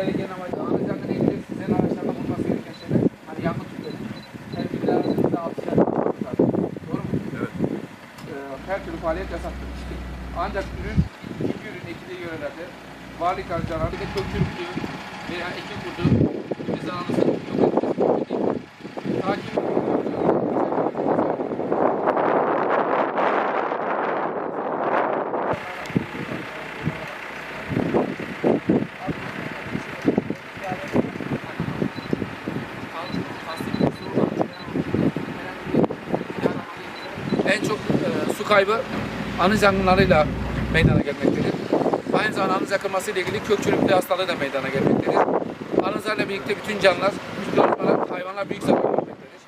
amaç ana yangın ilgili sizin araçlarda bulunması gereken şeyler hani yangın tüpleri. Her bir aracınızda altı yer. Doğru mu? Evet. Ee, her türlü faaliyet yasaktır. İşte ancak ürün, iki ürün ekili yörelerde varlık harcanan bir de kökçülüklü veya iki kurdu zararlısı yok En çok e, su kaybı anız yangınlarıyla meydana gelmektedir. Aynı zamanda anız yakılması ile ilgili kök çürükleri hastalığı da meydana gelmektedir. Anızlarla birlikte bütün canlılar, bütün organizmalar, hayvanlar büyük zarar görmektedir.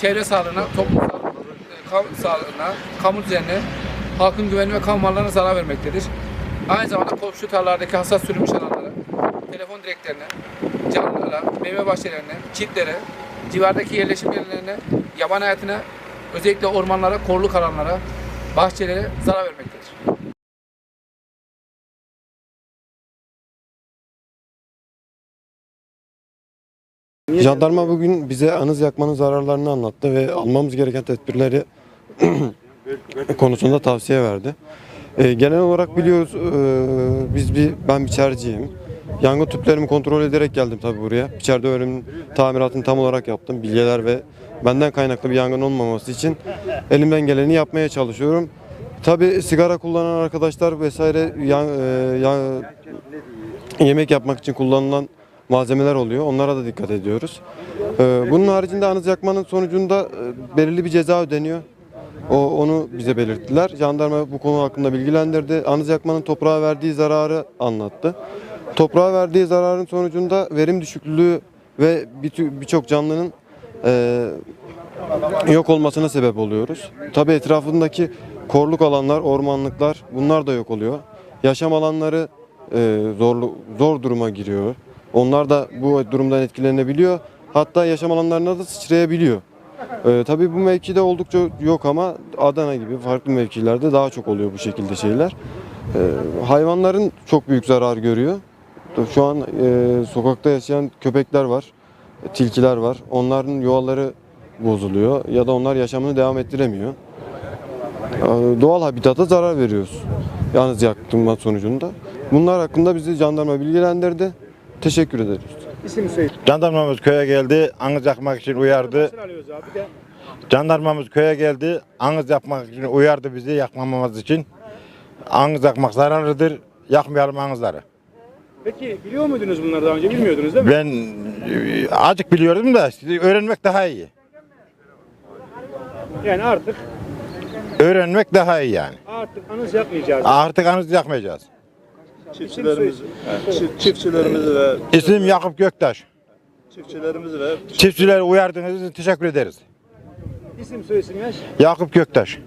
Çevre sağlığına, toplum sağlığına, e, kamu sağlığına, kamu düzenine, halkın güvenliği ve kamu mallarına zarar vermektedir. Aynı zamanda komşu tarlalardaki hassas sürülmüş alanlara, telefon direklerine, canlılara, meyve bahçelerine, çitlere, civardaki yerleşim yerlerine, yaban hayatına, özellikle ormanlara, korluk alanlara, bahçelere zarar vermektedir. Jandarma bugün bize anız yakmanın zararlarını anlattı ve almamız gereken tedbirleri konusunda tavsiye verdi. Ee, genel olarak biliyoruz e, biz bir ben biçerciyim. Yangın tüplerimi kontrol ederek geldim tabii buraya. İçeride öğrenim tamiratını tam olarak yaptım. Bilgeler ve benden kaynaklı bir yangın olmaması için elimden geleni yapmaya çalışıyorum. Tabii sigara kullanan arkadaşlar vesaire yan, e, yan- yemek yapmak için kullanılan malzemeler oluyor. Onlara da dikkat ediyoruz. Ee, bunun haricinde anız yakmanın sonucunda e, belirli bir ceza ödeniyor. O onu bize belirttiler. Jandarma bu konu hakkında bilgilendirdi. Anız yakmanın toprağa verdiği zararı anlattı. Toprağa verdiği zararın sonucunda verim düşüklüğü ve bir- birçok canlının e, yok olmasına sebep oluyoruz. Tabii etrafındaki korluk alanlar, ormanlıklar bunlar da yok oluyor. Yaşam alanları e, zorlu, zor duruma giriyor. Onlar da bu durumdan etkilenebiliyor. Hatta yaşam alanlarına da sıçrayabiliyor. E, tabii bu mevkide oldukça yok ama Adana gibi farklı mevkilerde daha çok oluyor bu şekilde şeyler. E, hayvanların çok büyük zarar görüyor. Şu an e, sokakta yaşayan köpekler var, tilkiler var. Onların yuvaları bozuluyor ya da onlar yaşamını devam ettiremiyor. Ee, Doğal habitata zarar veriyoruz. Yalnız yaktırma sonucunda. Bunlar hakkında bizi jandarma bilgilendirdi. Teşekkür ederiz. İsim söyle. Jandarmamız köye geldi, anız yakmak için uyardı. Jandarmamız köye geldi, anız yapmak için uyardı bizi yakmamamız için. Anız yakmak zararlıdır, yakmayalım anızları. Peki biliyor muydunuz bunları daha önce? Bilmiyordunuz değil mi? Ben e, azıcık biliyordum da öğrenmek daha iyi. Yani artık Öğrenmek daha iyi yani. artık anız yapmayacağız. Artık anız yakmayacağız. Çiftçilerimiz, çi- çiftçilerimizi ve İsmim Yakup Göktaş. çiftçilerimizi ve Çiftçileri uyardığınız için teşekkür ederiz. İsim soyisim yaş. Yakup Göktaş.